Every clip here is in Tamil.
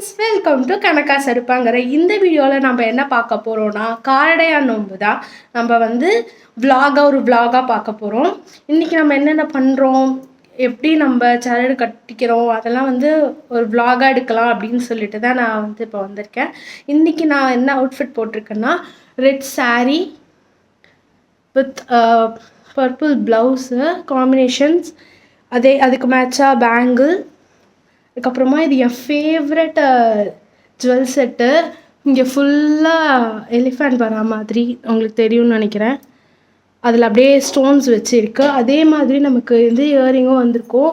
ஃப்ரெண்ட்ஸ் வெல்கம் டு கணக்கா சருப்பாங்கிற இந்த வீடியோவில் நம்ம என்ன பார்க்க போகிறோம்னா காரடையா நோன்பு தான். நம்ம வந்து விலாகாக ஒரு விலாகாக பார்க்க போகிறோம் இன்றைக்கி நம்ம என்னென்ன பண்ணுறோம் எப்படி நம்ம சரடு கட்டிக்கிறோம் அதெல்லாம் வந்து ஒரு விலாகாக எடுக்கலாம் அப்படின்னு சொல்லிட்டு தான் நான் வந்து இப்போ வந்திருக்கேன். இன்றைக்கி நான் என்ன outfit போட்டிருக்கேன்னா red saree with purple blouse combinations அதே அதுக்கு மேட்சாக பேங்கிள் அதுக்கப்புறமா இது என் ஃபேவரட் ஜுவல் செட்டு இங்கே ஃபுல்லாக எலிஃபண்ட் வரா மாதிரி உங்களுக்கு தெரியும்னு நினைக்கிறேன். அதில் அப்படியே ஸ்டோன்ஸ் வச்சுருக்கு. அதே மாதிரி நமக்கு வந்து இயரிங்கும் வந்திருக்கும்.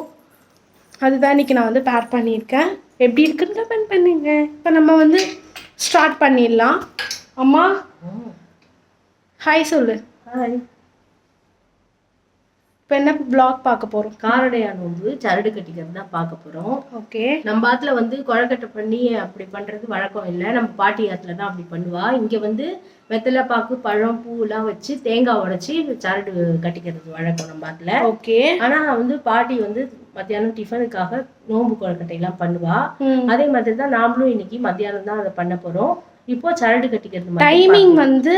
அதுதான் இன்றைக்கி நான் வந்து பேர் பண்ணியிருக்கேன். எப்படி இருக்குன்னு கமெண்ட் பண்ணுங்க. இப்போ நம்ம வந்து ஸ்டார்ட் பண்ணிடலாம். அம்மா ஹாய் சொல்லு. ஹாய் இப்போ என்ன ப்ளாக் பார்க்க போகிறோம் காரடையா நோன்பு சரடு கட்டிக்கிறது தான் பார்க்க போறோம். ஓகே. நம்ம ஆத்துல வந்து குழக்கட்டை பண்ணி அப்படி பண்றது வழக்கம் இல்லை. நம்ம பாட்டி ஆத்துல தான் அப்படி பண்ணுவா. இங்க வந்து வெத்தலை பாக்கு பழம் பூ எல்லாம் வச்சு தேங்காய் உடைச்சி சரடு கட்டிக்கிறது வழக்கம் நம்ம ஆத்துல. ஓகே. ஆனா வந்து பாட்டி வந்து மத்தியானம் டிஃபனுக்காக நோன்பு கொழக்கட்டை எல்லாம் பண்ணுவா. அதே மாதிரி தான் நாமளும் இன்னைக்கு மத்தியானம் தான் அதை பண்ண போறோம். இப்போ சரடு கட்டிக்கிறது டைமிங் வந்து.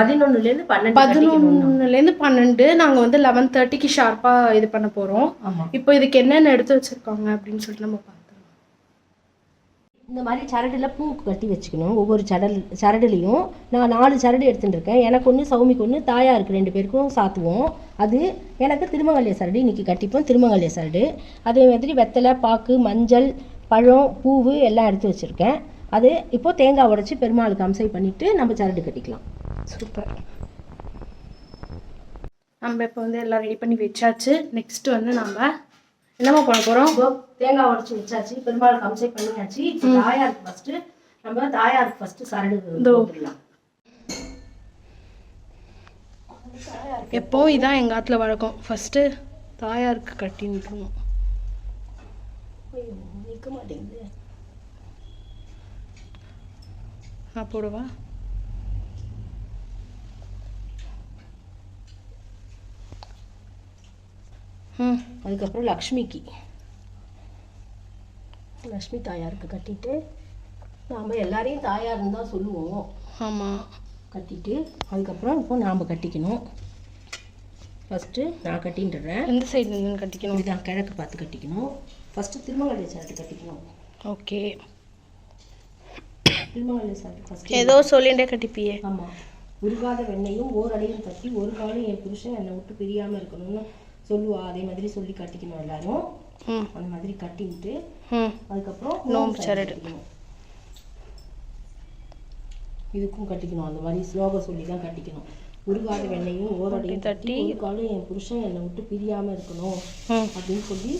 பதினொன்னுல இருந்து பன்னெண்டு நம்ம. பதினொன்னுலேருந்து பன்னெண்டு நாங்கள் வந்து லெவன் தேர்ட்டிக்கு ஷார்ப்பாக இது பண்ண போகிறோம் ஆமா. இப்போ இதுக்கு என்னென்ன எடுத்து வச்சிருக்காங்க அப்படின்னு சொல்லிட்டு நம்ம பார்த்தோம் இந்த மாதிரி சரடுல பூ கட்டி வச்சுக்கணும். ஒவ்வொரு சடல் சரடுலையும் நான் நாலு சரடு எடுத்துட்டு இருக்கேன். எனக்கு ஒன்று சௌமிக்கு ஒன்று தாயாருக்கு ரெண்டு பேருக்கும் சாத்துவோம். அது எனக்கு திருமங்கல்ய சரடு இன்னைக்கு கட்டிப்போம் திருமங்கல்ய சரடு. அதே மாதிரி வெத்தலை பாக்கு மஞ்சள் பழம் பூவு எல்லாம் எடுத்து வச்சுருக்கேன். அது இப்போ தேங்காய் உடைச்சி பெருமாளுக்கு அம்சை பண்ணிட்டு நம்ம சரடு கட்டிக்கலாம். சூப்பர். நம்ம இப்போ வந்து எல்லாம் ரெடி பண்ணி வச்சாச்சு. நெக்ஸ்ட் வந்து நம்ம என்னம்மா பண்ண போகிறோம் தேங்காய் உடைச்சி வச்சாச்சு பெருமாளுக்கு அம்சை பண்ணியாச்சு. இப்போ தாயாருக்கு ஃபர்ஸ்ட் நம்ம தாயாருக்கு ஃபர்ஸ்ட் சரடு. போட்டுடலாம். எப்போ? இதான் எங்கள் ஆத்துல வழக்கம். ஃபஸ்ட்டு தாயாருக்கு கட்டி ஐயோ, நிக்க மாட்டேங்குது. நான் போடுவா. அதுக்கப்புறம் லக்ஷ்மிக்கு. லக்ஷ்மி தாயாருக்கு கட்டிட்டு நாம் எல்லாரையும் தாயாருன்னு தான் சொல்லுவோம். ஆமாம் கட்டிட்டு அதுக்கப்புறம் இப்போ நாம் கட்டிக்கணும். ஃபஸ்ட்டு நான் கட்டின்றேன். எந்த சைடு கட்டிக்கணும்? இதுதான் கிழக்கு பார்த்து கட்டிக்கணும். ஃபஸ்ட்டு திருமங்கலை சாட்டு கட்டிக்கணும். ஓகே திருமங்கலை சாட்டு ஃபஸ்ட்டு ஏதோ சொல்லிண்டே கட்டிப்பியே. ஆமாம் உருகாத வெண்ணையும் ஓரடையும் தட்டி ஒரு காலம் என் புருஷன் என்னை விட்டு பிரியாமல் இருக்கணும்னு சொல்லுவா. அதே மாதிரி சொல்லி கட்டிக்கணும் எல்லாரும். அந்த மாதிரி கட்டிட்டு ம். அதுக்கப்புறம் நோம்பு நோம்பு சரடு. கட்டிக்கணும். இதுக்கும் கட்டிக்கணும். அந்த மாதிரி ஸ்லோகம் சொல்லி தான் கட்டிக்கணும். உருகாத வெண்ணையும் ஓரடையும் தட்டி. ஒரு காலம் என் புருஷன் என்னை விட்டு பிரியாம இருக்கணும் அப்படின்னு சொல்லி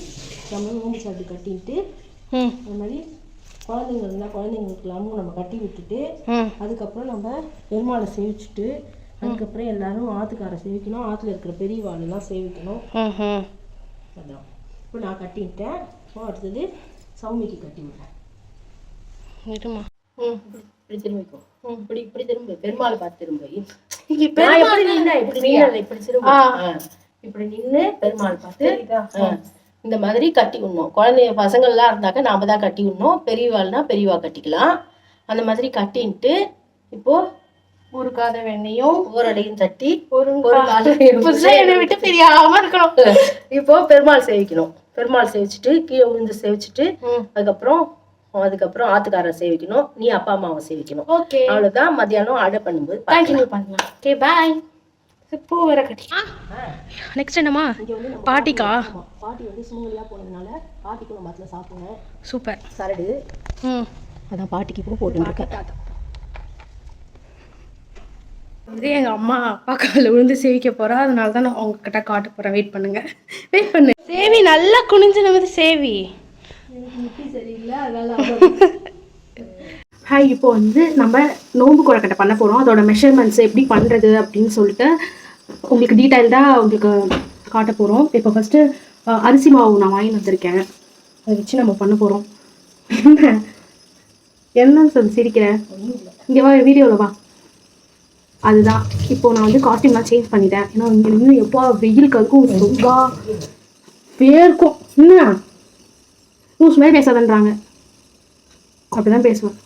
நம்ம நோம்பு சாப்பிட்டு கட்டிட்டு அந்த மாதிரி குழந்தைங்க இருந்தால் குழந்தைங்களுக்கெல்லாமும் நம்ம கட்டி விட்டுட்டு அதுக்கப்புறம் நம்ம பெருமாளை சேவிச்சுட்டு அதுக்கப்புறம் எல்லாரும் ஆத்துக்காரை சேவிக்கணும். ஆத்துல இருக்கிற பெரியவாளெல்லாம் சேவிக்கணும். ம் ம் அதான். இப்போ நான் கட்டிட்டேன். இப்போ அடுத்தது சௌமிக்கு கட்டி விடுறேன். இருமா. ம் இப்படி திரும்பிக்கோ. இப்படி இப்படி திரும்ப. பெருமாளை பார்த்து திரும்ப. இப்படி திரும்ப. இப்படி நின்னு பெருமாள் பார்த்து. இந்த மாதிரி கட்டி விடணும் குழந்தைய பசங்கள்லாம் இருந்தாக்க நாம தான் கட்டி விடணும் பெரியவாள்னா பெரியவா கட்டிக்கலாம். அந்த மாதிரி கட்டின்ட்டு இப்போ உருக்காத வெண்ணையும் ஓரடையும் தட்டி ஒரு ஒரு புதுசாக என்னை விட்டு பிரியாம இருக்கணும். இப்போ பெருமாள் சேவிக்கணும். பெருமாள் சேவிச்சுட்டு கீழே விழுந்து சேவிச்சுட்டு அதுக்கப்புறம் அதுக்கப்புறம் ஆத்துக்காரரை சேவிக்கணும். நீ அப்பா அம்மாவை சேவிக்கணும். ஓகே. அவ்வளவுதான். மத்தியானம் ஆர்டர் பண்ணும்போது கண்டினியூ பண்ணலாம். ஓகே பாய் பூ வேற கட்டி. நெக்ஸ்ட் என்னம்மா? இங்க வந்து நம்ம பாட்டிக்கா? பாட்டி வந்து சுமங்கலியா போனதுனால பாட்டிக்கு நம்ம அதில் சாப்பிடுங்க. சூப்பர். சரடு ம். அதான் பாட்டிக்கு இப்போ போட்டுருக்கேன் இது எங்கள் அம்மா அப்பா காலில் விழுந்து சேவிக்க போகிறா அதனால தான் நான் உங்ககிட்ட காட்ட போகிறேன் வெயிட் பண்ணுங்க. வெயிட் பண்ணு. சேவி நல்லா குனிஞ்சு நமது சேவி. சரியில்லை அதனால ஹாய் இப்போ வந்து நம்ம நோம்பு கொழக்கட்டை பண்ண போகிறோம் அதோட மெஷர்மெண்ட்ஸ் எப்படி பண்ணுறது அப்படின்னு சொல்லிட்டு உங்களுக்கு டீட்டெயில்டாக உங்களுக்கு காட்ட போகிறோம் இப்போ ஃபஸ்ட்டு அரிசி மாவு நான் வாங்கி வந்திருக்கேன். அதை வச்சு நம்ம பண்ண போகிறோம் என்ன சொல்லி சிரிக்கிறேன் இங்கே வா வீடியோவில் வா. அதுதான். இப்போ நான் வந்து காஸ்டியூம்லாம் சேஞ்ச் பண்ணிட்டேன். ஏன்னா இங்கே நின்று எப்போ வெயில் கருக்கும் ரொம்ப வேர்க்கும். என்ன? லூஸ் மாதிரி பேசாதன்றாங்க. அப்படிதான் பேசுவேன்.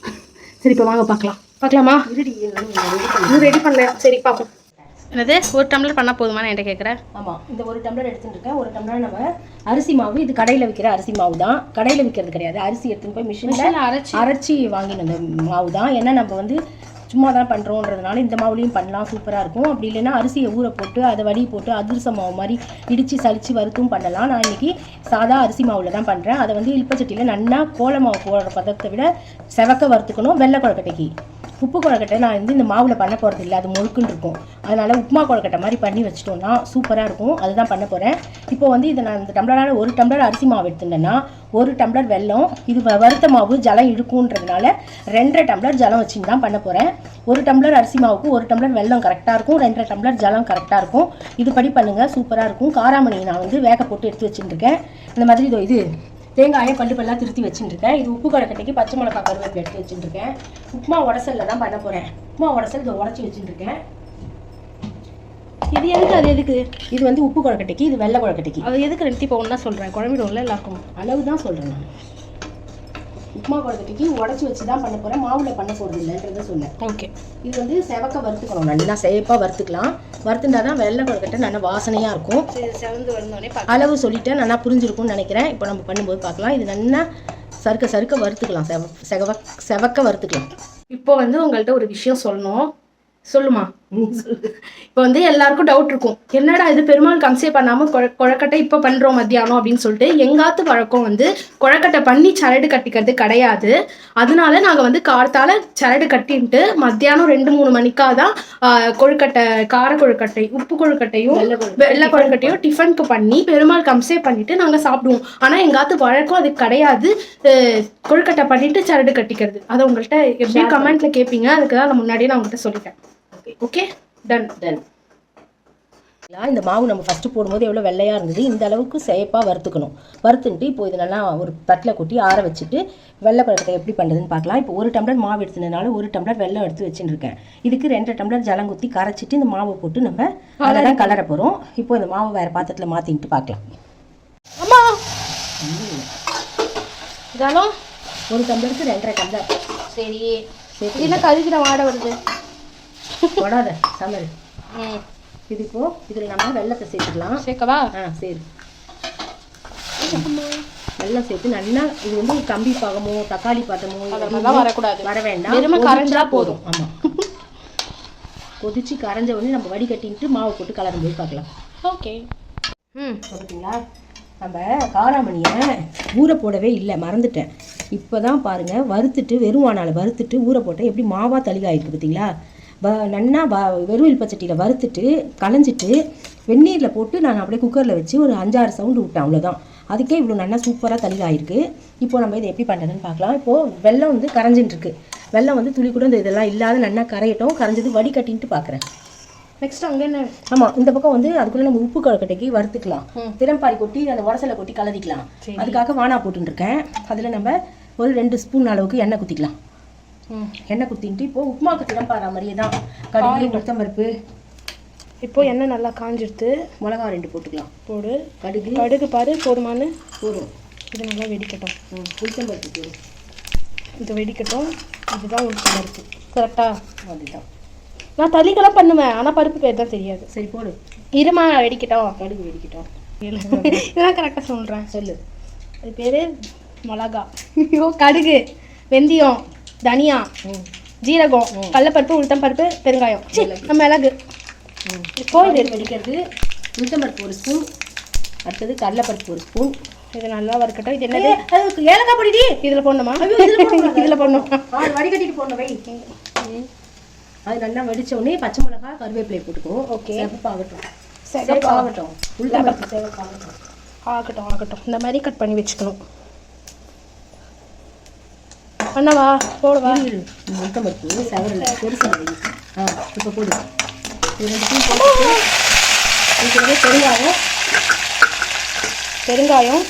சரி இப்போ வாங்க பார்க்கலாம் பார்க்கலாமா இன்னும் ரெடி பண்ணல சரி பார்ப்போம் என்னது? ஒரு டம்ளர் பண்ணால் போதுமா நான் என்கிட்ட கேட்குறேன் ஆமாம் இந்த ஒரு டம்ளர் எடுத்துட்டு இருக்கேன். ஒரு டம்ளர் நம்ம அரிசி மாவு இது கடையில் விற்கிற அரிசி மாவு தான். கடையில் விற்கிறது கிடையாது. அரிசி எடுத்துன்னு போய் மிஷினில் அரைச்சி. அரைச்சி வாங்கின மாவு தான். ஏன்னா நம்ம வந்து சும்மா தான் பண்ணுறோன்றதுனால இந்த மாவுலையும் பண்ணலாம் சூப்பராக இருக்கும். அப்படி இல்லைன்னா அரிசியை ஊற போட்டு அதை வடி போட்டு அதிரச மாவு மாதிரி இடித்து சளிச்சு வறுத்தும் பண்ணலாம். நான் இன்றைக்கி சாதா அரிசி மாவில் தான் பண்ணுறேன் அதை வந்து இல்பச்சட்டியில் நல்லா கோல மாவு போடுற பதத்தை விட செவக்க வறுத்துக்கணும். வெள்ளை கொழக்கட்டைக்கு. உப்பு கொழக்கட்டை நான் வந்து இந்த மாவில் பண்ண போகிறது இல்லை. அது முழுக்குன்னு இருக்கும். அதனால் உப்புமா கொழக்கட்டை மாதிரி பண்ணி வச்சிட்டோம்னா சூப்பராக இருக்கும். அதுதான் பண்ண போகிறேன் இப்போ வந்து இதை நான் இந்த டம்ளரால் ஒரு டம்ளர் அரிசி மாவு எடுத்துட்டேன்னா ஒரு டம்ளர் வெல்லம் இது வ- வறுத்த மாவு ஜலம் இழுக்குன்றதுனால ரெண்டரை டம்ளர் ஜலம் வச்சு தான் பண்ண போகிறேன் ஒரு டம்ளர் அரிசி மாவுக்கு ஒரு டம்ளர் வெல்லம் கரெக்டாக இருக்கும். ரெண்டரை டம்ளர் ஜலம் கரெக்டாக இருக்கும். இதுபடி பண்ணுங்கள் சூப்பராக இருக்கும். காராமணி நான் வந்து வேக போட்டு எடுத்து வச்சுட்டுருக்கேன். இந்த மாதிரி இதோ இது. தேங்காயை பல்லு பல்லாக திருத்தி வச்சுட்டுருக்கேன். இது உப்பு கடைக்கட்டைக்கு பச்சை மிளகா கருவேப்பிலை எடுத்து வச்சுட்டுருக்கேன். உப்புமா உடசலில் தான் பண்ண போகிறேன் உப்புமா உடசல் இதை உடச்சி வச்சுட்டுருக்கேன். இது எதுக்கு அது எதுக்கு? இது வந்து உப்பு குழக்கட்டைக்கு இது வெள்ளை குழக்கட்டைக்கு. அது எதுக்கு ரெண்டு இப்போ ஒன்றா சொல்கிறேன் குழம்பிடும்ல எல்லாருக்கும். அளவு தான் சொல்கிறேன் நான். உப்புமா குழக்கட்டைக்கு உடச்சி வச்சு தான் பண்ண போகிறேன் மாவில் பண்ண போகிறது இல்லைன்றதை சொன்னேன். ஓகே. இது வந்து செவக்க வறுத்துக்கணும். நல்லா சேப்பாக வறுத்துக்கலாம். வறுத்துண்டா தான் வெள்ளை குழக்கட்டை நல்லா வாசனையாக இருக்கும். செவந்து வந்தோடனே அளவு சொல்லிட்டேன் நல்லா புரிஞ்சிருக்கும்னு நினைக்கிறேன். இப்போ நம்ம பண்ணும்போது பார்க்கலாம் இது நல்லா சறுக்க சறுக்க வறுத்துக்கலாம். செவ செவ செவக்க வறுத்துக்கலாம். இப்போ வந்து உங்கள்கிட்ட ஒரு விஷயம் சொல்லணும். சொல்லுமா? இப்போ வந்து எல்லாருக்கும் டவுட் இருக்கும். என்னடா இது பெருமாள் கம்சே பண்ணாமல் கொழ கொழக்கட்டை இப்போ பண்ணுறோம் மத்தியானம் அப்படின்னு சொல்லிட்டு எங்காத்து வழக்கம் வந்து கொழக்கட்டை பண்ணி சரடு கட்டிக்கிறது கிடையாது. அதனால நாங்கள் வந்து கார்த்தால சரடு கட்டின்ட்டு மத்தியானம் ரெண்டு மூணு மணிக்காக தான் ஆஹ், கொழுக்கட்டை கார கொழுக்கட்டை உப்பு கொழுக்கட்டையும் வெள்ளை கொழுக்கட்டை. வெள்ளை கொழுக்கட்டையும் டிஃபனுக்கு பண்ணி பெருமாள் கம்சே பண்ணிட்டு நாங்கள் சாப்பிடுவோம். ஆனால் எங்காத்து வழக்கம் அது கிடையாது. கொழுக்கட்டை பண்ணிட்டு சரடு கட்டிக்கிறது. அதை உங்கள்கிட்ட எப்படி கமெண்ட்ல கேட்பீங்க அதுக்கு தான் நான் முன்னாடியே நான் உங்கள்கிட்ட சொல்லிட்டேன். ஓகே டன் டன் இந்த மாவு நம்ம ஃபஸ்ட்டு போடும்போது எவ்வளோ வெள்ளையாக இருந்தது? இந்த அளவுக்கு சேப்பாக வறுத்துக்கணும். வறுத்துன்ட்டு இப்போ இது நல்லா ஒரு தட்டில் கொட்டி ஆற வச்சுட்டு வெள்ளை பழக்கத்தை எப்படி பண்ணுறதுன்னு பார்க்கலாம். இப்போ ஒரு டம்ளர் மாவு எடுத்ததுனால ஒரு டம்ளர் வெள்ளம் எடுத்து வச்சுட்டு இருக்கேன் இதுக்கு ரெண்டு டம்ளர் ஜலம் ஊற்றி கரைச்சிட்டு இந்த மாவை போட்டு நம்ம அதை தான் கலர போகிறோம் இப்போ இந்த மாவை வேறு பாத்திரத்தில் மாற்றிட்டு பார்க்கலாம். அம்மா! இதாலும் ஒரு டம்ளருக்கு ரெண்டரை டம்ளர். சரி. சேர்த்து என்ன கருகிற வாடை வருது? தொடாத சமையல் இது இப்போ இதில் நம்ம வெள்ளத்தை சேர்த்துக்கலாம். சேர்க்கவா? ஆ சரி. வெள்ளம் சேர்த்து நல்லா இது வந்து கம்பி பாகமோ தக்காளி பாத்தமோ அதெல்லாம் வரக்கூடாது. வர வேண்டாம். வெறுமை கரைஞ்சா போதும். ஆமாம் கொதிச்சு கரைஞ்ச உடனே நம்ம வடிகட்டின்ட்டு மாவு போட்டு கலரும் போது பார்க்கலாம் ஓகே. ம். பார்த்தீங்களா நம்ம காராமணியை ஊற போடவே இல்லை மறந்துட்டேன். இப்போ தான் பாருங்கள் வறுத்துட்டு வெறும் வானால வறுத்துட்டு ஊற போட்டேன் எப்படி மாவா தளிகாயிருக்கு பார்த்தீங்களா வ நன்னா வ வெறும் இல்பச்சட்டியில் வறுத்துட்டு களைஞ்சிட்டு வெந்நீரில் போட்டு நான் அப்படியே குக்கரில் வச்சு ஒரு அஞ்சாறு சவுண்டு விட்டேன் அவ்வளோதான் அதுக்கே இவ்வளோ நல்லா சூப்பராக தளிகாயிருக்கு இப்போ நம்ம இதை எப்படி பண்ணுறதுன்னு பார்க்கலாம். இப்போது வெள்ளம் வந்து கரைஞ்சிட்டு இருக்கு வெள்ளம் வந்து துளி கூட இந்த இதெல்லாம் இல்லாத நல்லா கரையட்டும். கரைஞ்சது வடிகட்டின்ட்டு பார்க்குறேன் நெக்ஸ்ட் அங்கே என்ன? ஆமாம் இந்த பக்கம் வந்து அதுக்குள்ள நம்ம உப்பு கொழுக்கட்டைக்கு வறுத்துக்கலாம். திறம்பாரி கொட்டி அந்த உடசலை கொட்டி கலரிக்கலாம். அதுக்காக வானா போட்டுருக்கேன் அதில் நம்ம ஒரு ரெண்டு ஸ்பூன் அளவுக்கு எண்ணெய் குத்திக்கலாம். எண்ணெய் குத்தின்ட்டு இப்போ உப்புமாவுக்கு திறம்பாற மாதிரியே தான். கடுகு உளுத்தம்பருப்பு இப்போ எண்ணெய் நல்லா காஞ்சிடுது மிளகா ரெண்டு போட்டுக்கலாம். போடு. கடுகு. கடுகு பாரு போதுமான்னு. போதும். இது நல்லா வெடிக்கட்டும். ம், உளுத்தம்பருப்பு போதும் இது வெடிக்கட்டும். இதுதான் உளுத்தம் பருப்பு. கரெக்டா அதுதான். நான் தளிக்கெல்லாம் பண்ணுவேன். ஆனால் பருப்பு பேர் தான் தெரியாது. சரி போடு. இருமா வெடிக்கட்டும். கடுகு வெடிக்கட்டும். இதெல்லாம் கரெக்டாக சொல்கிறேன் சொல்லு. அது பேர் மிளகா. ஐயோ கடுகு. வெந்தயம். தனியா. ஜீரகம் கடலப்பருப்பு உளுத்தம் பருப்பு பெருங்காயம். சி, மிளகு. கடுகு வெடிக்கிறது. உளுத்தம்பருப்பு ஒரு ஸ்பூன். அடுத்தது கடலைப்பருப்பு ஒரு ஸ்பூன். இது நல்லா வறுக்கட்டும். இது என்னது? அதுக்கு ஏலக்காய் பொடிடி. இதில் போடணுமா? இதுல போடணும்? வடிகட்டிட்டு போடணும் வை. அது நல்லா வெடிச்ச உடனே பச்சை மிளகா கருவேப்பிலை போட்டுக்குவோம். Okay. செவப்பாகட்டும் சரி செவப்பாகட்டும் உளுத்தம்பருப்பு செவப்பாகட்டும் ஆகட்டும் ஆகட்டும். இந்த மாதிரி கட் பண்ணி வச்சுக்கணும். அண்ணாவா போடுவா இரு. உளுத்தம்பருப்பு செவரில் பெருசாக வை ஆ இப்போ போடு. இது பெருங்காயம். பெருங்காயம்.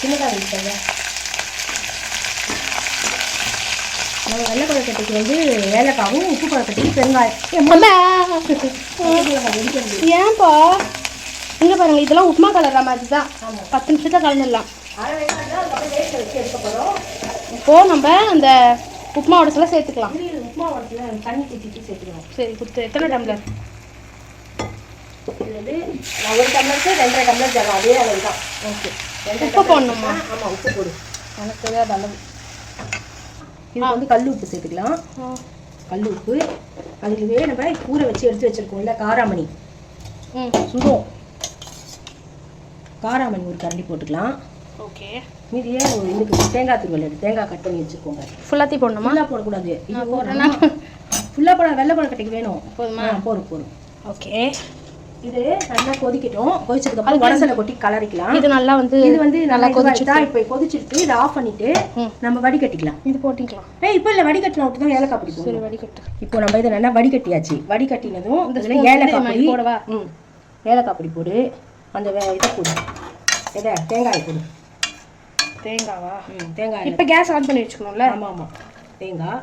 சின்னதாக வைப்பாங்க நம்ம வெள்ளை கொழக்கட்டைக்கு வந்து ஏலக்காவும் உப்பு கொழக்கட்டைக்கு பெருங்காயம் ஏன்பா? இங்க பாருங்க இதெல்லாம் உப்புமா கலர்ற மாதிரி தான். பத்து நிமிஷத்தை கலந்துடலாம். இப்போது நம்ம அந்த உப்புமா உடச்சல சேர்த்துக்கலாம். இது உப்புமா உடத்துல தண்ணி ஊற்றிட்டு சேர்த்துக்கணும் சரி குத்து. எத்தனை டம்ளர்? இது ஒரு டம்ளருக்கு ரெண்டரை டம்ளர் ஜலம் அதே அளவு தான் ஓகே உப்பு போடணுமா? ஆமாம் உப்பு போடு. எனக்கு தெரியாத அளவு. இதுக்கு வந்து கல் உப்பு சேர்த்துக்கலாம். கல் உப்பு. அதுலவே நம்ம ஊற வச்சு எடுத்து வச்சிருக்கோம்ல காராமணி. ம். சுடும் காராமணி ஒரு கரண்டி போட்டுக்கலாம். ஓகே மீதியே ஒரு இதுக்கு தேங்காய் துருவல் எடுத்து தேங்காய் கட் பண்ணி வச்சுருக்கோங்க ஃபுல்லாத்தையும் போடணுமா? ஃபுல்லாக போடக்கூடாது. இது போடுறேன்னா ஃபுல்லாக போட வெள்ளை பழம் கட்டிக்கு வேணும். போதுமா? போதும் போதும் ஓகே இது நல்லா கொதிக்கட்டும். கொதிச்சதுக்கு அப்புறம் கொட்டி கலரிக்கலாம். இது நல்லா வந்து இது வந்து நல்லா கொதிச்சு கொதிச்சுட்டா. இப்போ கொதிச்சிட்டு இதை ஆஃப் பண்ணிட்டு. நம்ம வடிகட்டிக்கலாம். இது போட்டிக்கலாம். ஏய் இப்போ இல்லை வடிகட்டினா விட்டு தான் ஏலக்காய் பொடி சரி வடிகட்டு. இப்போ நம்ம இதை நல்லா வடிகட்டியாச்சு. வடிகட்டினதும் இதில் ஏலக்காய்? பொடி. போடவா? ம். ஏலக்காய் பொடி போடு. அந்த இதை போடு. எதை தேங்காய் போடு. தேங்காவா? தேங்காய் இப்போ கேஸ் ஆன் பண்ணி வச்சுக்கணும்ல? ஆமாம் ஆமாம் தேங்காய்.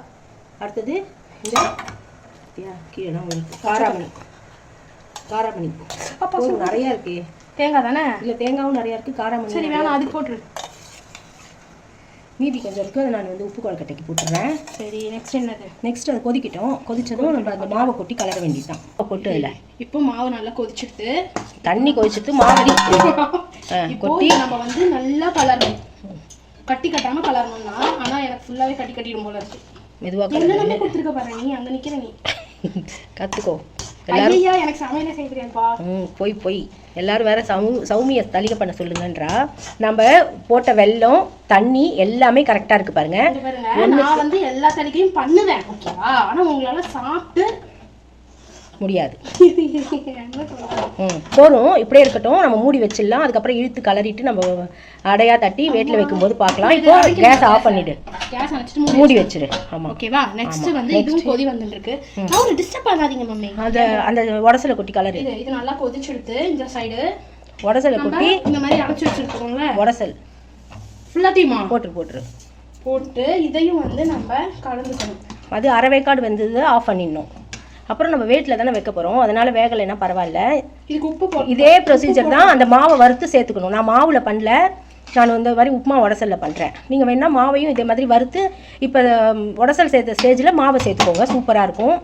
அடுத்தது இந்த கீழே. காராமணி. காராமணி. அப்பா நிறைய இருக்கு. தேங்காய் தானே? இல்லை தேங்காயும் நிறைய இருக்கு காராமணி சரி வேணாம் அது போட்டுரு. மீதி கொஞ்சம் இருக்கு அதை நான் வந்து உப்பு கொழுக்கட்டைக்கு போட்டுறேன். சரி நெக்ஸ்ட் என்னது? நெக்ஸ்ட் அது கொதிக்கட்டும். கொதிச்சதும் நம்ம அந்த மாவை கொட்டி கலர வேண்டியதுதான். கொட்டு அதில் இப்போ மாவு நல்லா கொதிச்சிடுது. தண்ணி கொதிச்சிட்டு மாவு கொட்டி. நம்ம வந்து நல்லா கலரணும். கட்டி கட்டாம கலரணும்னா ஆனா எனக்கு ஃபுல்லாவே கட்டி கட்டிடும் போல இருக்கு. மெதுவாக என்னென்ன கொடுத்துருக்க பாரு நீ? அங்க நிக்கிற நீ. கற்றுக்கோ ஐயா எனக்கு சமையலே செய்ய தெரியாதுப்பா. ம் போய் போய். எல்லாரும் வேற சௌ சௌமியை தளிகை பண்ண சொல்லுங்கன்றா. நம்ம போட்ட வெல்லம் தண்ணி எல்லாமே கரெக்டாக இருக்கு பாருங்க. நான் வந்து எல்லா தடிக்கையும் பண்ணுவேன் ஓகேவா ஆனா உங்களால சாப்பிட்டு முடியாது? ம் இப்படியே இருக்கட்டும். நம்ம மூடி வச்சிடலாம். அதுக்கப்புறம் இழுத்து கலரிட்டு நம்ம அடையா தட்டி வேட்டில் வைக்கும்போது பார்க்கலாம். இப்போ கேஸ் ஆஃப் கேஸ் அணைச்சிட்டு மூடி வச்சிரு. ஆமாம் ஓகேவா நெக்ஸ்ட் வந்து இதுவும் கொதி வந்துட்டு இருக்கு அவரு டிஸ்டர்ப் பண்ணாதீங்க மம்மி. அந்த அந்த உடசலை கொட்டி கலரு. இது இது நல்லா கொதிச்செடுத்து இந்த சைடு உடசலை கொட்டி இந்த மாதிரி அரைச்சு வச்சிருக்கோம்ல. உடசல். ஃபுல்லாத்தையுமா போட்டுரு போட்டுரு. போட்டு இதையும் வந்து நம்ம கலந்துக்கணும். அது அரை வேக்காடு வெந்தது ஆஃப் பண்ணிடணும். அப்புறம் நம்ம வேட்டில் தானே வைக்க போகிறோம் அதனால வேகலைன்னா பரவாயில்ல. இதுக்கு உப்பு இதே ப்ரொசீஜர் தான் அந்த மாவை வறுத்து சேர்த்துக்கணும். நான் மாவில் பண்ணல. நான் இந்த மாதிரி உப்புமா உடசலில் பண்ணுறேன் நீங்கள் வேணா மாவையும் இதே மாதிரி வறுத்து இப்போ உடசல் சேர்த்த ஸ்டேஜில் மாவை சேர்த்துக்கோங்க. சூப்பராக இருக்கும்.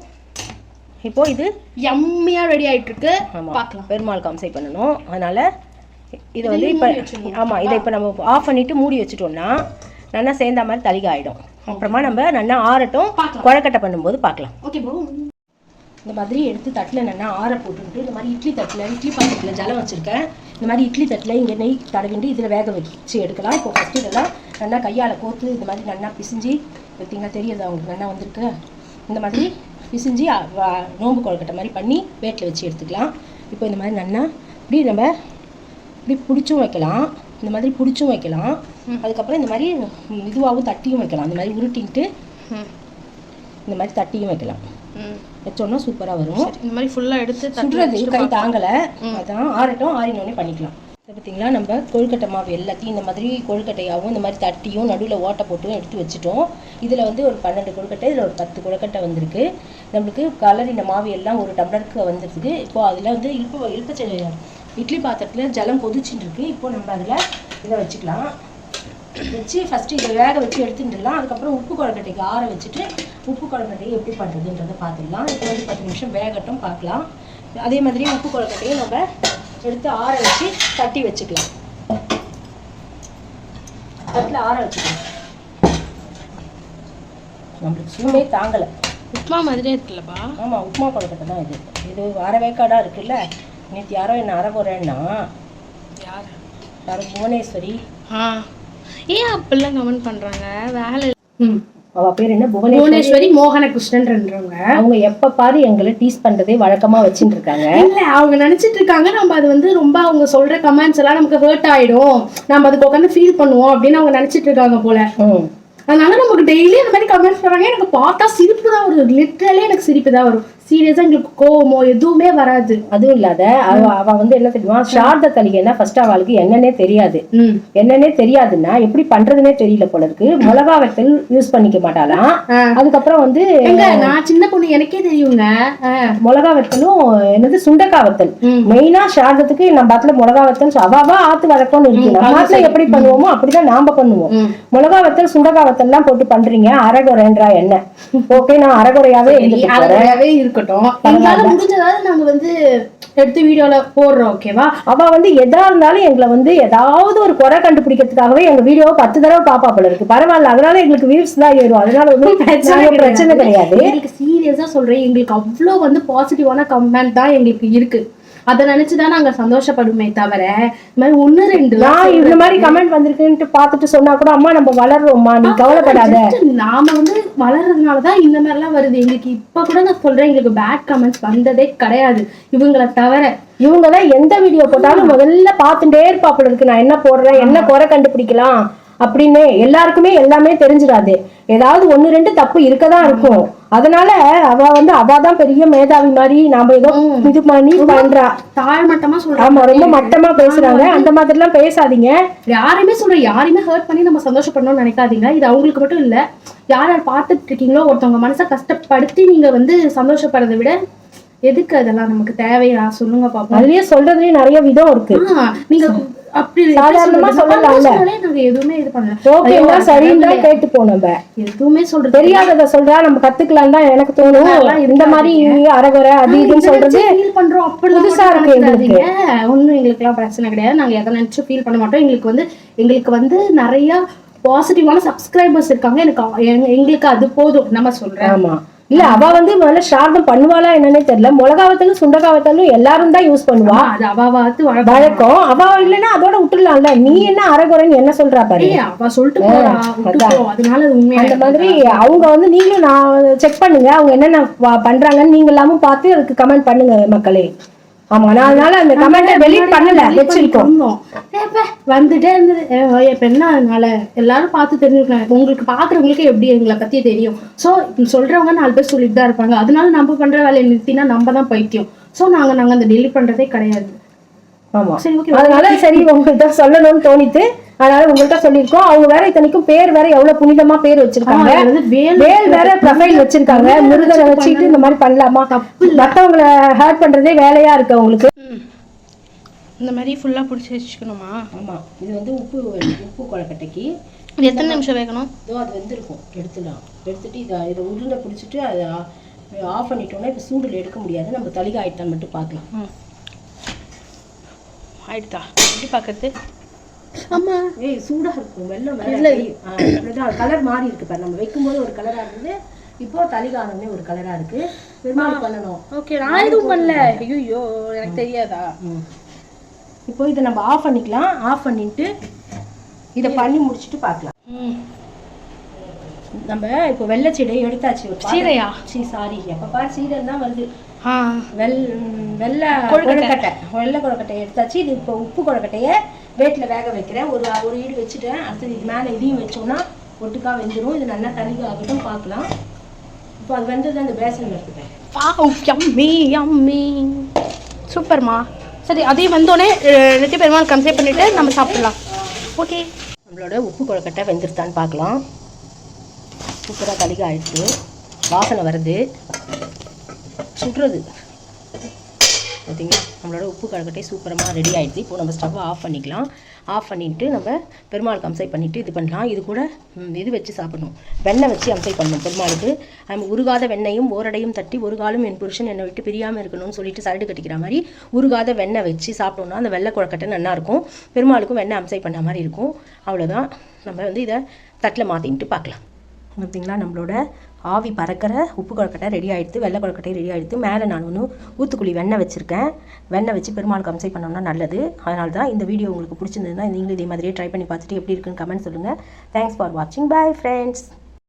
இப்போது இது யம்மியா ரெடி ஆயிட்டு இருக்கு ஆமாம் பார்க்கலாம். பெருமாள் காம்சை பண்ணணும். அதனால் இதை வந்து இப்போ ஆமாம் இதை இப்போ நம்ம ஆஃப் பண்ணிவிட்டு மூடி வச்சுட்டோம்னா நல்லா சேர்ந்த மாதிரி தளிகை ஆகிடும் அப்புறமா நம்ம நல்லா ஆறட்டும். குழக்கட்டை பண்ணும்போது பார்க்கலாம். ஓகே இந்த மாதிரி எடுத்து தட்டில் நல்லா ஆற போட்டுக்கிட்டு இந்த மாதிரி இட்லி தட்டில் இட்லி பாத்திரத்தில் ஜலம் வச்சுருக்கேன் இந்த மாதிரி இட்லி தட்டில் இங்கே நெய் தடவிண்டு இதில் வேக வச்சு எடுக்கலாம் இப்போ ஃபஸ்ட்டு இதெல்லாம் நல்லா கையால் கோத்து இந்த மாதிரி நல்லா பிசிஞ்சு பார்த்தீங்களா தெரியுது அவங்களுக்கு நல்லா வந்திருக்கு இந்த மாதிரி பிசிஞ்சு நோம்பு கொழுக்கட்டை மாதிரி பண்ணி வேட்டில் வச்சு எடுத்துக்கலாம் இப்போ இந்த மாதிரி நல்லா இப்படி நம்ம இப்படி பிடிச்சும் வைக்கலாம் இந்த மாதிரி பிடிச்சும் வைக்கலாம் அதுக்கப்புறம் இந்த மாதிரி இதுவாகவும் தட்டியும் வைக்கலாம் இந்த மாதிரி உருட்டின்ட்டு இந்த மாதிரி தட்டியும் வைக்கலாம் ம். வச்சோன்னா சூப்பராக வரும். இந்த மாதிரி ஃபுல்லா எடுத்து சுடுறது கை. தாங்கலை. அதான் ஆறட்டும் ஆறினோடனே பண்ணிக்கலாம். பார்த்தீங்களா? நம்ம கொழுக்கட்டை மாவு எல்லாத்தையும் இந்த மாதிரி கொழுக்கட்டையாகவும் இந்த மாதிரி தட்டியும் நடுவில் ஓட்டை போட்டும் எடுத்து வச்சுட்டோம். இதில் வந்து ஒரு பன்னெண்டு கொழுக்கட்டை இதில் ஒரு பத்து கொழுக்கட்டை வந்திருக்கு. நம்மளுக்கு கலரின மாவு எல்லாம் ஒரு டம்ளருக்கு வந்துருக்கு இப்போ அதில் வந்து இழுப்பு இழுப்பு இட்லி பாத்திரத்தில் ஜலம் கொதிச்சுட்டு இருக்கு. இப்போ நம்ம அதில் இதை வச்சுக்கலாம். வச்சு ஃபஸ்ட்டு இதை வேக வச்சு எடுத்துட்டுலாம் அதுக்கப்புறம் உப்பு கொழுக்கட்டைக்கு ஆற வச்சுட்டு உப்பு கொழுக்கட்டையை எப்படி பண்ணுறதுன்றதை பார்த்துடலாம். இப்போ வந்து பத்து நிமிஷம் வேகட்டும் பார்க்கலாம். அதே மாதிரி உப்பு கொழுக்கட்டையும் நம்ம எடுத்து ஆற வச்சு தட்டி வச்சுக்கலாம். தட்டில் ஆற வச்சுக்கலாம். நம்மளுக்கு சூடே தாங்கலை. உப்புமா மாதிரியே இருக்குல்லப்பா. ஆமாம் உப்புமா கொழுக்கட்டை தான் இது. இது அரை வேக்காடாக இருக்குல்ல. நேற்று யாரோ என்ன அரை குறைன்னா யார்? யாரோ புவனேஸ்வரி. ஆ. ஏன் அப்படிலாம் கமெண்ட் பண்றாங்க? வேலை ம். அவள் பேர் என்ன? புவனேஸ்வரி? புவனேஸ்வரி மோகன கிருஷ்ணன்றவங்க அவங்க எப்ப பாரு எங்களை டீஸ் பண்றதே வழக்கமா வச்சுட்டு இருக்காங்க இல்ல அவங்க நினைச்சிட்டு இருக்காங்க நம்ம அது வந்து ரொம்ப அவங்க சொல்ற கமெண்ட்ஸ் எல்லாம் நமக்கு ஹர்ட் ஆயிடும். நம்ம அதுக்கு உட்காந்து ஃபீல் பண்ணுவோம் அப்படின்னு அவங்க நினைச்சிட்டு இருக்காங்க போல அதனால நமக்கு டெய்லி அந்த மாதிரி கமெண்ட்ஸ் பண்றாங்க. எனக்கு பார்த்தா சிரிப்பு தான் வரும் லிட்ரலி எனக்கு சிரிப்பு தான் வரும். சீரியஸா எங்களுக்கு கோவமோ எதுவுமே வராது. அதுவும் இல்லாத அவ அவ வந்து என்ன தெரியுமா சாரத தலிகைன்னா ஃபர்ஸ்ட் அவளுக்கு என்னன்னே தெரியாது. என்னன்னே தெரியாதுன்னா எப்படி பண்றதுனே தெரியல போல இருக்கு. மிளகா வத்தல் யூஸ் பண்ணிக்க மாட்டாளாம். அதுக்கப்புறம் வந்து நான் சின்ன பொண்ணு எனக்கே தெரியுங்க. மிளகா வத்தலும் என்னது சுண்டக்காய் வத்தல். மெயினா சாரதத்துக்கு நம்ம பாத்துல மிளகா வத்தல் அவாவா ஆத்து வதக்கம்னு இருக்கு. நம்ம எப்படி பண்ணுவோமோ அப்படிதான் நாம பண்ணுவோம். மிளகா வத்தல் சுண்டக்காய் வத்தல் எல்லாம் போட்டு பண்றீங்க. அரகுறைன்றா என்ன? ஓகே நான் அரகுறையாவே அழகாவே இருக்கட்டும். எங்களால முடிஞ்சதாவது நாங்க வந்து எடுத்து வீடியோல போடுறோம் ஓகேவா அவ வந்து எதா இருந்தாலும் எங்களை வந்து ஏதாவது ஒரு குறை கண்டுபிடிக்கிறதுக்காகவே எங்க வீடியோவை பத்து தடவை பாப்பா போல இருக்கு. பரவாயில்ல அதனால எங்களுக்கு வியூஸ் தான் ஏறும். அதனால வந்து நாங்க பிரச்சனை கிடையாது. எங்களுக்கு சீரியஸா சொல்றேன். எங்களுக்கு அவ்வளோ வந்து பாசிட்டிவான கமெண்ட் தான் எங்களுக்கு இருக்கு. அதை நினைச்சுதான் நாங்க சந்தோஷப்படுமே தவிர இந்த மாதிரி ஒண்ணு ரெண்டு நான் இந்த மாதிரி கமெண்ட் வந்திருக்குன்ட்டு பார்த்துட்டு சொன்னா கூட அம்மா நம்ம வளர்றோம்மா நீ கவலைப்படாத. நாம வந்து வளர்றதுனால தான் இந்த மாதிரிலாம் வருது. எங்களுக்கு இப்ப கூட நான் சொல்றேன் எங்களுக்கு பேட் கமெண்ட்ஸ் வந்ததே கிடையாது. இவங்களை தவிர. இவங்க தான் எந்த வீடியோ போட்டாலும் முதல்ல பார்த்துட்டே இருப்பாப்புல இருக்கு நான் என்ன போடுறேன் என்ன குறை கண்டுபிடிக்கலாம்? அப்படின்னு எல்லாருக்குமே எல்லாமே தெரிஞ்சிடாது. ஏதாவது ஒண்ணு ரெண்டு தப்பு இருக்கதான் இருக்கும். அதனால அவ வந்து அவ தான் பெரிய மேதாவி மாதிரி நாம ஏதோ இது பண்ணி பண்றா. தாழ்மட்டமா சொல்றேன் ஆமா ரொம்ப மட்டமா பேசுறாங்க. அந்த மாதிரி எல்லாம் பேசாதீங்க யாரையுமே சொல்றேன் யாரையுமே ஹர்ட் பண்ணி நம்ம சந்தோஷப்படணும்னு நினைக்காதீங்க. இது அவங்களுக்கு மட்டும் இல்ல. யார் யார் பார்த்துட்டு இருக்கீங்களோ ஒருத்தவங்க மனசை கஷ்டப்படுத்தி நீங்க வந்து சந்தோஷப்படுறதை விட எதுக்கு அதெல்லாம் நமக்கு தேவையா? சொல்லுங்க பாப்போம். அதுலயே சொல்றதுலயே நிறைய விதம் இருக்கு. நீங்க அப்படி சாதாரணமா? சொல்லலாம்ல. நாங்க எதுவுமே இது பண்ணல. சரின்னு தான் கேட்டுப்போம் நம்ம. எதுவுமே சொல்றது தெரியாதத சொல்றா நம்ம கத்துக்கலாம் தான் எனக்கு தோணும். இந்த மாதிரி அரகுறை அது இதுன்னு சொல்றது ஃபீல் பண்றோம். அப்படி புதுசா இருக்கு எங்களுக்கு. ஒன்றும் எங்களுக்குலாம் பிரச்சனை கிடையாது. நாங்க எதை ஃபீல் பண்ண மாட்டோம். எங்களுக்கு வந்து எங்களுக்கு வந்து நிறைய பாசிட்டிவான சப்ஸ்கிரைபர்ஸ் இருக்காங்க. எனக்கு எங்களுக்கு அது போதும். நம்ம சொல்றேன். ஆமா. இல்ல அவ வந்து முதல்ல சார்தம் பண்ணுவாளா என்னன்னே தெரியல. மிளகாவத்தலும் சுண்டகாவத்தலும் எல்லாரும் தான் யூஸ் பண்ணுவா. அது அவாவாத்து வழக்கம். அவ இல்லைன்னா அதோட விட்டுடலாம்ல. நீ என்ன அரகுறைன்னு என்ன சொல்றா பாரு. அவ சொல்லிட்டு அதனால அந்த மாதிரி அவங்க வந்து நீங்களும் நான் செக் பண்ணுங்க. அவங்க என்னென்ன பண்றாங்கன்னு நீங்க எல்லாமும் பார்த்து அதுக்கு கமெண்ட் பண்ணுங்க மக்களே. ஆமா நான் அதனால அந்த கமெண்ட்டை டெலீட் பண்ணல வச்சிருக்கோம். வந்துட்டே இருந்தது. இப்ப என்ன அதனால? எல்லாரும் பார்த்து தெரிஞ்சுக்கலாம் உங்களுக்கு பாக்குறவங்களுக்கு எப்படி எங்களை பத்தி தெரியும்? சோ சொல்றவங்க நாலு பேர் சொல்லிட்டு தான் இருப்பாங்க. அதனால நம்ம பண்ற வேலையை நிறுத்தினா நம்ம தான் பைத்தியம். சோ நாங்க நாங்க அந்த டெலிட் பண்றதே கிடையாது. ஆமா. சரி ஓகே அதனால சரி உங்கள்கிட்ட சொல்லணும்னு தோணித்து அதனால உங்கள்கிட்ட சொல்லியிருக்கோம். அவங்க வேற இத்தனைக்கும் பேர் வேற எவ்வளவு புனிதமா பேர் வச்சிருக்காங்க. வேல் வேற ப்ரொஃபைல் வச்சிருக்காங்க. முருகனை வச்சுட்டு இந்த மாதிரி பண்ணலாமா? மத்தவங்கள ஹேர்ட் பண்றதே வேலையா இருக்கு அவங்களுக்கு. இந்த மாதிரி ஃபுல்லா பிடிச்சி வச்சுக்கணுமா? ஆமா. இது வந்து உப்பு உப்பு கொழக்கட்டைக்கு. இது எத்தனை நிமிஷம் வேகணும்? இதோ அது வெந்திருக்கும். எடுத்துடலாம். எடுத்துட்டு இதை இதை உருண்டை பிடிச்சிட்டு அதை ஆஃப் பண்ணிட்டோம்னா இப்போ சூடில் எடுக்க முடியாது. நம்ம தலிகை ஆயிட்டான்னு மட்டும் பார்க்கலாம். ஆயிடுதா? எப்படி பாக்குறது ஆமா. ஏய் சூடா இருக்கும். வெள்ளம் கலர் மாறி இருக்கு பாரு. நம்ம வைக்கும்போது ஒரு கலரா இருந்தது. இப்போ தலிகானமே ஒரு கலரா இருக்கு. பெருமாள் பண்ணணும். ஓகே நான் எதுவும் பண்ணல. ஐயோ எனக்கு தெரியாதா. இப்போ இதை நம்ம ஆஃப் பண்ணிக்கலாம். ஆஃப் பண்ணிட்டு இதை பண்ணி முடிச்சுட்டு பார்க்கலாம். நம்ம இப்போ வெள்ளை சீடை எடுத்தாச்சு. சீடையா? சீ சாரி எப்போ பாரு சீடை தான் வருது. வெள் வெள்ளை கொழுக்கட்டை. வெள்ளை கொழுக்கட்டை எடுத்தாச்சு. இது இப்போ உப்பு கொழுக்கட்டையை வேட்டில் வேக வைக்கிறேன். ஒரு ஒரு ஈடு வச்சுட்டேன். அடுத்தது இது மேலே இதையும் வச்சோம்னா ஒட்டுக்கா வெந்துடும் இது நல்லா தலிக ஆகட்டும் பார்க்கலாம். இப்போ அது வெந்தது அந்த பேசன் எடுத்துட்டேன் யம்மி யம்மி சூப்பர்மா. சரி அதையும் வந்தோடனே நித்திய பெருமாள் கன்சே பண்ணிட்டு நம்ம சாப்பிடலாம். ஓகே நம்மளோட உப்பு கொழுக்கட்டை வெந்துருத்தான்னு பார்க்கலாம். சூப்பராக தலிக ஆயிடுச்சு. வாசனை வருது. சுடுறது. பார்த்தீங்களா நம்மளோட உப்பு கொழுக்கட்டை சூப்பரமாக ரெடி ஆகிடுச்சு இப்போ நம்ம ஸ்டவ்வை ஆஃப் பண்ணிக்கலாம். ஆஃப் பண்ணிட்டு நம்ம பெருமாளுக்கு அம்சை பண்ணிட்டு இது பண்ணலாம். இது கூட இது வச்சு சாப்பிடணும். வெண்ணெய் வச்சு அம்சை பண்ணணும் பெருமாளுக்கு. நம்ம உருகாத வெண்ணையும் ஓரடையும் தட்டி ஒரு காலம் என் புருஷன் என்னை விட்டு பிரியாமல் இருக்கணும்னு சொல்லிட்டு சரடு கட்டிக்கிற மாதிரி உருகாத வெண்ணெய் வச்சு சாப்பிட்டோம்னா அந்த வெள்ளை குழக்கட்டை நல்லாயிருக்கும் பெருமாளுக்கும் வெண்ணெய் அம்சை பண்ண மாதிரி இருக்கும். அவ்வளோதான் நம்ம வந்து இதை தட்டில் மாற்றின்ட்டு பார்க்கலாம். பார்த்தீங்களா? நம்மளோட ஆவி பறக்கிற உப்பு கொழுக்கட்டை ரெடி ஆகிடுது வெள்ளை கொழுக்கட்டை ரெடி ஆகிடுது மேலே நான் ஒன்று ஊத்துக்குழி வெண்ணெய் வச்சுருக்கேன். வெண்ணெய் வச்சு பெருமாளுக்கு அம்சை பண்ணோம்னா நல்லது. அதனால தான் இந்த வீடியோ உங்களுக்கு பிடிச்சிருந்ததுன்னா நீங்களும் இதே மாதிரியே ட்ரை பண்ணி பார்த்துட்டு எப்படி இருக்குன்னு கமெண்ட் சொல்லுங்கள் தேங்க்ஸ் ஃபார் வாட்சிங் பை ஃப்ரெண்ட்ஸ்